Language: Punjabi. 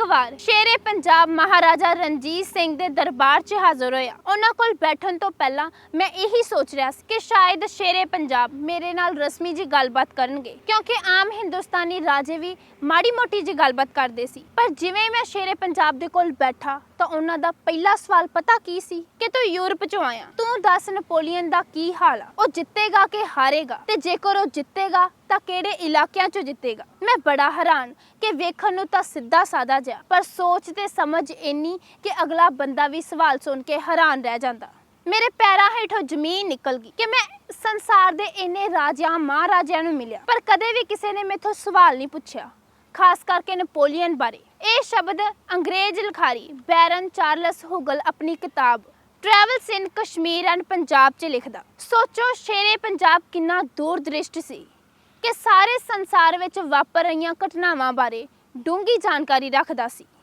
ਇੱਕ ਵਾਰ ਸ਼ੇਰੇ ਪੰਜਾਬ ਮਹਾਰਾਜਾ ਰਣਜੀਤ ਸਿੰਘ ਦੇ ਦਰਬਾਰ 'ਚ ਹਾਜ਼ਰ ਹੋਇਆ। ਉਹਨਾਂ ਕੋਲ ਬੈਠਣ ਤੋਂ ਪਹਿਲਾਂ ਮੈਂ ਇਹੀ ਸੋਚ ਰਿਹਾ ਸੀ ਕਿ ਸ਼ਾਇਦ ਸ਼ੇਰੇ ਪੰਜਾਬ ਮੇਰੇ ਨਾਲ ਰਸਮੀ ਜੀ ਗੱਲਬਾਤ ਕਰਨਗੇ, ਕਿਉਂਕਿ ਆਮ ਹਿੰਦੁਸਤਾਨੀ ਰਾਜੇ ਵੀ ਮਾੜੀ ਮੋਟੀ ਜੀ ਗੱਲਬਾਤ ਕਰਦੇ ਸੀ। ਪਰ ਜਿਵੇਂ ਮੈਂ ਸ਼ੇਰੇ ਪੰਜਾਬ ਦੇ ਕੋਲ ਬੈਠਾ, ਤਾਂ ਉਹਨਾਂ ਦਾ ਪਹਿਲਾ ਸਵਾਲ ਪਤਾ ਕੀ ਸੀ? ਕਿ ਤੂੰ ਯੂਰਪ 'ਚੋਂ ਆਇਆ। ਤੂੰ ਦੱਸ ਨਪੋਲੀਅਨ ਦਾ ਕੀ ਹਾਲ ਆ? ਉਹ ਜਿੱਤੇਗਾ ਕਿ ਹਾਰੇਗਾ? ਤੇ ਜੇਕਰ ਉਹ ਜਿੱਤੇਗਾ ਤਾਂ ਕਿਹੜੇ ਇਲਾਕਿਆਂ 'ਚੋਂ ਜਿੱਤੇਗਾ? ਮੈਂ ਬੜਾ ਹੈਰਾਨ ਕਿ ਵੇਖਣ ਨੂੰ ਤਾਂ ਸਿੱਧਾ ਸਾਦਾ ਜਿਹਾ, ਪਰ ਸੋਚ ਤੇ ਸਮਝ ਇੰਨੀ ਕਿ ਅਗਲਾ ਬੰਦਾ ਵੀ ਸਵਾਲ ਸੁਣ ਕੇ ਹੈਰਾਨ ਰਹਿ ਜਾਂਦਾ। ਮੇਰੇ ਪੈਰਾਂ ਹੇਠੋਂ ਜ਼ਮੀਨ ਨਿਕਲ ਗਈ ਕਿ ਮੈਂ ਸੰਸਾਰ ਦੇ ਇੰਨੇ ਰਾਜਿਆਂ, ਮਹਾਰਾਜਿਆਂ ਨੂੰ ਮਿਲਿਆ, ਪਰ ਕਦੇ ਵੀ ਕਿਸੇ ਨੇ ਮੇਥੋਂ ਸਵਾਲ ਨਹੀਂ ਪੁੱਛਿਆ, ਖਾਸ ਕਰਕੇ ਨਪੋਲੀਅਨ ਬਾਰੇ। ਇਹ ਸ਼ਬਦ ਅੰਗਰੇਜ਼ ਲਿਖਾਰੀ ਬੈਰਨ ਚਾਰਲਸ ਹੁਗਲ ਆਪਣੀ ਕਿਤਾਬ travels in Kashmir and Punjab 'ਚ ਲਿਖਦਾ, ਸੋਚੋ ਸ਼ੇਰੇ ਪੰਜਾਬ ਕਿੰਨਾ ਦੂਰਦ੍ਰਿਸ਼ਟ ਸੀ। ਕਿ ਸਾਰੇ ਸੰਸਾਰ ਵਿੱਚ ਵਾਪਰ ਰਹੀਆਂ ਘਟਨਾਵਾਂ ਬਾਰੇ ਡੂੰਘੀ ਜਾਣਕਾਰੀ ਰੱਖਦਾ ਸੀ।